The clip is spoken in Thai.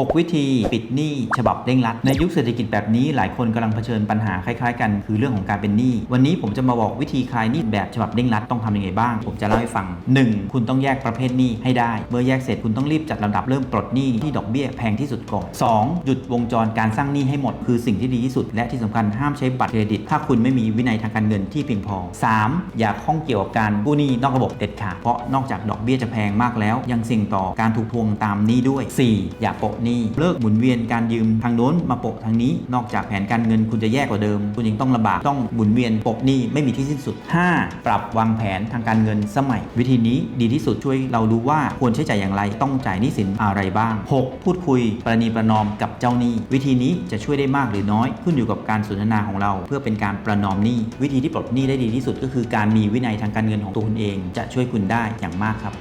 6 วิธีปิดหนี้ฉบับเร่งรัด ในยุคเศรษฐกิจแบบนี้หลายคนกำลังเผชิญปัญหาคล้ายๆกัน คือเรื่องของการเป็นหนี้ วันนี้ผมจะมาบอกวิธีคลายหนี้แบบฉบับเร่งรัดต้องทำยังไงบ้าง ผมจะเล่าให้ฟัง 1. คุณต้องแยกประเภทหนี้ให้ได้ เมื่อแยกเสร็จคุณต้องรีบจัดลำดับเริ่มปลดหนี้ที่ดอกเบี้ยแพงที่สุดก่อน 2. หยุดวงจรการสร้างหนี้ให้หมด คือสิ่งที่ดีที่สุด และที่สำคัญห้ามใช้บัตรเครดิต ถ้าคุณไม่มีวินัยทางการเงินที่เพียงพอ 3. อย่าข้องเกี่ยวกับการกู้หนี้นอกระบบเด็ดขาดเพราะนอกจากดอกเบี้ยจะแพงมากแล้ว ยังเสี่ยงต่อการถูกทวงตามหนี้ด้วย 4. อย่าโปะหนี้ เลิกหมุนเวียนการยืมทางโน้นมาโปะทางนี้ นอกจากแผนการเงินคุณจะแย่กว่าเดิม คุณยังต้องลำบากต้องหมุนเวียนโปะหนี้ไม่มีที่สิ้นสุด 5. ปรับวางแผนทางการเงินสมัย วิธีนี้ดีที่สุดช่วยเรารู้ว่าควรใช้จ่ายอย่างไรต้องจ่ายหนี้สินอะไรบ้าง 6. พูดคุย ประนีประนอมกับเจ้าหนี้ วิธีนี้จะช่วยได้มากหรือน้อย ขึ้นอยู่กับการสนทนาของเรา เพื่อเป็นการประนอมหนี้วิธีที่ปลดหนี้ได้ดีที่สุดก็คือการมีวินัยทางการเงินของตัวคุณเอง จะช่วยคุณได้อย่างมากครับ